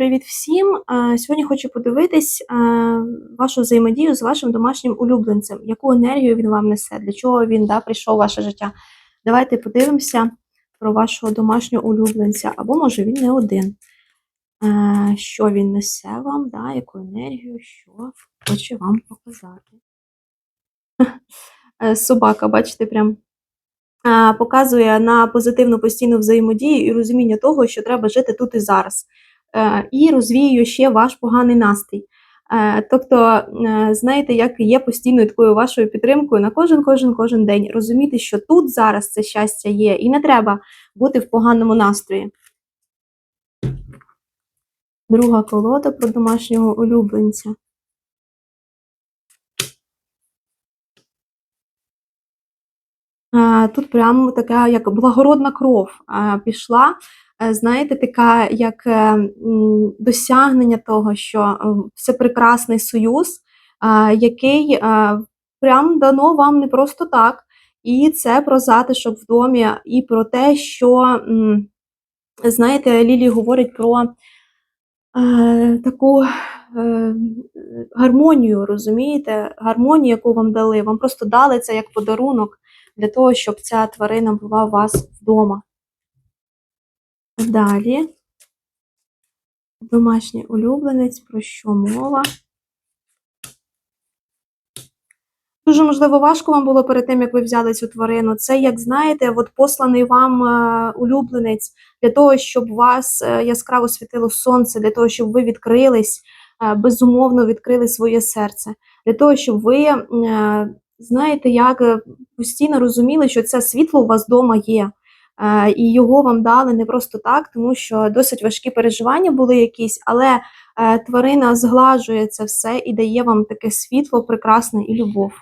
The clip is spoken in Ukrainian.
Привіт всім! Сьогодні хочу подивитись вашу взаємодію з вашим домашнім улюбленцем. Яку енергію він вам несе, для чого він да, прийшов в ваше життя. Давайте подивимося про вашого домашнього улюбленця, або може він не один. Що він несе вам, да, яку енергію, що хоче вам показати. Е, Собака, бачите, прям показує на позитивну постійну взаємодію і розуміння того, що треба жити тут і зараз. Е, І розвіює ще ваш поганий настрій. Е, Тобто, е, знаєте, як є постійною такою вашою підтримкою на кожен, кожен, кожен день. Розуміти, що тут зараз це щастя є, і не треба бути в поганому настрої. Друга колода про домашнього улюбленця. Тут прямо така як благородна кров пішла. Е, Знаєте, така як е, досягнення того, що це прекрасний союз, який е, прям дано вам не просто так. І це про затишок в домі, і про те, що, знаєте, Лілі говорить про е, таку е, гармонію, розумієте? Гармонію, яку вам дали. Вам просто дали це як подарунок для того, щоб ця тварина була у вас вдома. Далі. Домашній улюбленець, про що мова? Дуже, можливо, важко вам було перед тим, як ви взяли цю тварину. Це, як знаєте, от посланий вам е, улюбленець для того, щоб вас е, яскраво світило сонце, для того, щоб ви відкрились, е, безумовно відкрили своє серце, для того, щоб ви, знаєте, як постійно розуміли, що це світло у вас вдома є. Е, І його вам дали не просто так, тому що досить важкі переживання були якісь, але е, тварина зглажує це все і дає вам таке світло, прекрасне і любов.